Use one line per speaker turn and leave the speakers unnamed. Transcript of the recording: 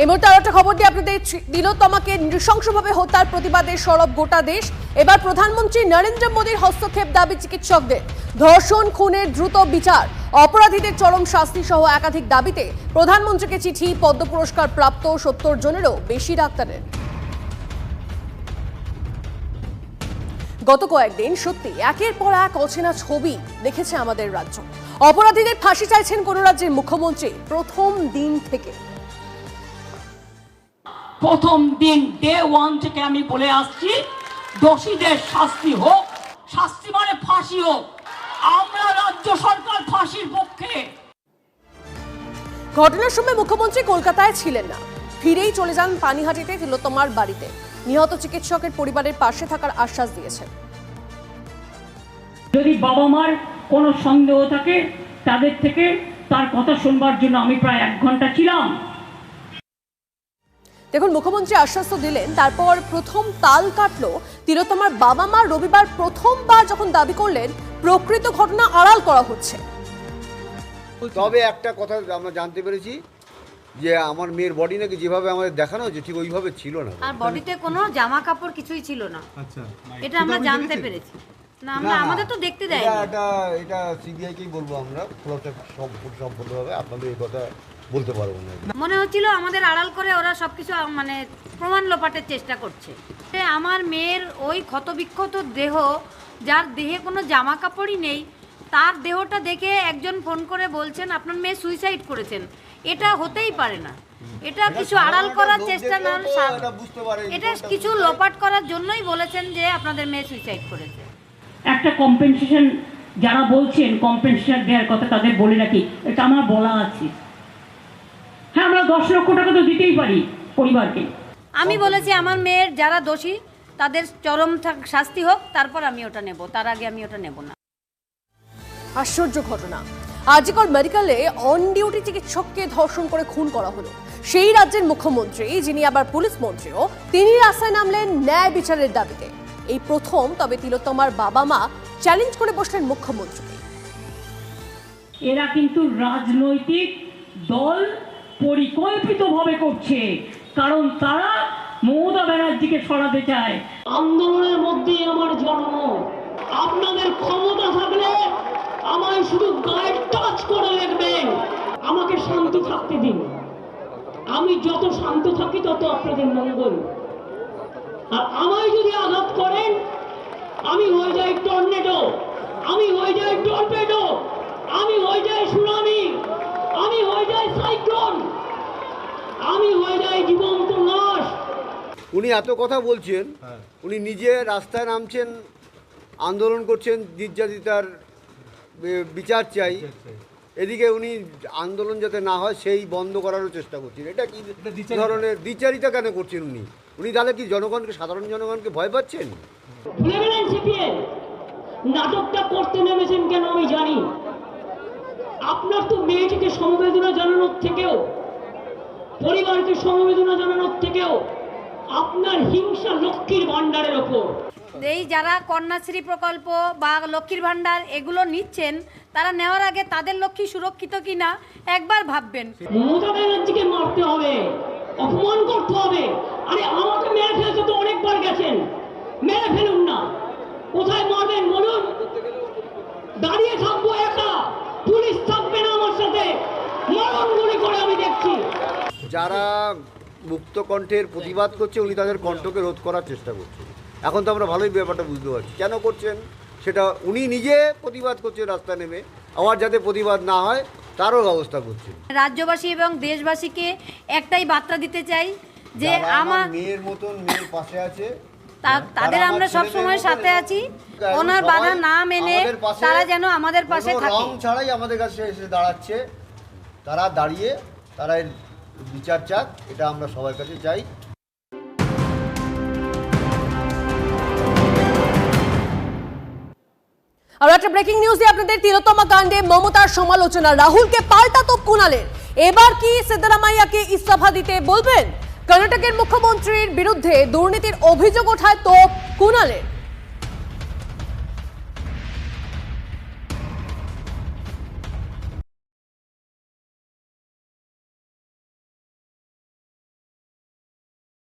এই মুহূর্তে আরও একটা খবর দিয়ে আপনাদের তিলোত্তমাকে নৃশংসভাবে হত্যার প্রতিবাদে সরব গোটা দেশ। এবার প্রধানমন্ত্রী নরেন্দ্র মোদীর হস্তক্ষেপ দাবি চিকিৎসকদের। ধর্ষণ, খুনের দ্রুত বিচার, অপরাধীদের চরম শাস্তি সহ একাধিক দাবিতে প্রধানমন্ত্রীকে চিঠি, পদ্ম পুরস্কার প্রাপ্ত সত্তর জনেরও বেশি ডাক্তারের। গত কয়েকদিন সত্যি একের পর এক অচেনা ছবি দেখেছে আমাদের রাজ্য। অপরাধীদের ফাঁসি চাইছেন কোন রাজ্যের মুখ্যমন্ত্রী প্রথম দিন থেকে।
প্রথম দিন ডে ওয়ান থেকে আমি বলে আসছি দোষীদের শাস্তি হোক শাস্তি মানে ফাঁসি হোক। আমরা রাজ্য সরকার ফাঁসির পক্ষে।
ঘটনার সময় মুখ্যমন্ত্রী কলকাতায় ছিলেন না। ফিরেই চলে যান পানিহাটিতে তিলোত্তমার বাড়িতে। নিহত চিকিৎসকের পরিবারের পাশে থাকার আশ্বাস দিয়েছেন।
যদি বাবা মার কোনো সন্দেহ থাকে তাদের থেকে তার কথা শুনবার জন্য আমি প্রায় এক ঘণ্টা ছিলাম।
দেখুন মুখ্যমন্ত্রী আশ্বাস দিলেন তারপর প্রথম তাল কাটলো তিলোত্তমার বাবা মা রবিবার প্রথমবার যখন দাবি করলেন প্রকৃত ঘটনা আড়াল করা হচ্ছে।
তবে একটা কথা আমরা জানতে পেরেছি যে আমার মেয়ের বডি নাকি যেভাবে আমাদের দেখানো হয়েছে ঠিক ওইভাবে ছিল না।
আর বডিতে কোনো জামা কাপড় কিছুই ছিল না।
আচ্ছা
এটা আমরা জানতে পেরেছি। না আমরা আমাদের তো দেখতে দেয়নি।
এটা এটা এটা সিবিআইকেই বলব আমরা সম্পূর্ণ সম্পূর্ণভাবে আপনাদের এই কথা বলতে পারব না।
মনে হচ্ছিল আমাদের আড়াল করে ওরা সবকিছু মানে প্রমাণ লোপাটের চেষ্টা করছে। আমার মেয়ের ওই ক্ষতবিক্ষত দেহ যার দেহে কোনো জামা কাপড়ই নেই তার দেহটা দেখে একজন ফোন করে বলছেন আপনার মেয়ে সুইসাইড করেছেন। এটা হতেই পারে না। এটা কিছু আড়াল করার চেষ্টা না
এটা বুঝতে পারেনি,
এটা
কোনটা
কিছু লোপাট করার জন্যই বলেছেন যে আপনাদের মেয়ে সুইসাইড করেছে।
একটা কম্পেনসেশন যারা বলছেন কম্পেনসেশন দেওয়ার কথা তাদের বলে রাখি এটা আমার বলা আছে। দশ লক্ষ টাকা তো দিতেই পারি পরিবারকে।
আমি বলেছি আমার মেয়ের যারা দোষী তাদের চরম শাস্তি হোক তারপর আমি ওটা নেব। তার আগে আমি ওটা নেব না।
আশ্চর্য ঘটনা। আজিকর মেডিকেলে অন ডিউটি চিকিৎসককে ধর্ষণ করে খুন করা হলো। সেই রাজ্যের মুখ্যমন্ত্রী যিনি আবার পুলিশ মন্ত্রীও তিনি রাস্তায় নামলেন ন্যায় বিচারের দাবিতে। এই প্রথম তবে তিলোত্তমার বাবা মা চ্যালেঞ্জ করে বসলেন মুখ্যমন্ত্রীকে।
এরা কিন্তু রাজনৈতিক দল পরিকল্পিতভাবে করছে, কারণ তারা মমতা ব্যানার্জিকে সরাতে চায়। আন্দোলনের মধ্যেই আমার জন্ম। আপনাদের ক্ষমতা থাকলে আমায় শুধু গায়ে টাচ করে দেখবেন আমাকে শান্ত থাকতে দিন। আমি যত শান্ত থাকি তত আপনাদের মঙ্গল। আর আমায় যদি আঘাত করেন আমি হয়ে যাই টর্নেডো আমি হয়ে যাই টর্পেডো আমি হয়ে যাই সুনামি আমি হয়ে যাই সাইক্লোন আমি হয়ে যাই জীবন্ত লাশ।
উনি এত কথা বলছেন
হ্যাঁ।
উনি নিজে রাস্তায় নামছেন আন্দোলন করছেন নির্যাতিতার বিচার চাই। এদিকে উনি আন্দোলন যাতে না হয় সেই বন্ধ করারও চেষ্টা করছেন। এটা কি ধরনের দ্বিচারিতা কেন করছেন উনি? উনি তাহলে কি জনগণকে সাধারণ জনগণকে ভয় পাচ্ছেন?
নাটকটা করতে নেমেছেন কেন আমি জানি। আপনার তো মেয়েটিকে সমবেদনা জানানোর থেকেও পরিবারকে সমবেদনা জানানোর থেকেও আপনার হিংসা লক্ষ্মীর ভাণ্ডারের ওপর।
এই যারা কন্যাশ্রী প্রকল্প বা লক্ষ্মীর ভাণ্ডার এগুলো নিচ্ছেন তারা নেওয়ার আগে তাদের লক্ষ্মী সুরক্ষিত কিনা একবার ভাববেন।
মমতা ব্যানার্জিকে মারতে হবে অপমান করতে হবে। আরে আমাকে মেরে ফেলতে তো অনেকবার গেছেন। মেরে ফেলুন না। কোথায় মারবেন বলুন? দাঁড়িয়ে থাকব একা পুলিশ থাকবে না আমার সাথে মরণ গুলি করে আমি দেখছি
যারা মুক্ত কণ্ঠের প্রতিবাদ করছে উনি তাদের কণ্ঠকে রোধ করার চেষ্টা করছেন এখন তো আমরা ভালোই ব্যাপারটা বুঝতে পারছি। কেন করছেন? সেটা উনি নিজে প্রতিবাদ করছেন রাস্তা নেমে। আবার যাতে প্রতিবাদ না হয় তারও ব্যবস্থা করছেন।
রাজ্যবাসী এবং দেশবাসীকে একটাই বার্তা দিতে চাই যে আমার
মেয়ের মতন মেয়ের পাশে আছে
তা- তাদের আমরা সব সময় সাথে আছি। ওনার বাধা না মেনে তারা যেন আমাদের পাশে থাকে
রং ছাড়াই আমাদের কাছে এসে দাঁড়াচ্ছে। তারা দাঁড়িয়ে তারা বিচার চাক, এটা আমরা সবার কাছে চাই।
আর একটা ব্রেকিং নিউজ দিয়ে আপনাদের তিলোত্তমা কাণ্ডে মমতার সমালোচনা। রাহুলকে পাল্টা তো কুণালের এবার কি সিদ্দারামাইয়াকে ইস্তফা দিতে বলবেন? কর্ণাটকের মুখ্যমন্ত্রীর বিরুদ্ধে দুর্নীতির অভিযোগ ওঠায় তো কুণালের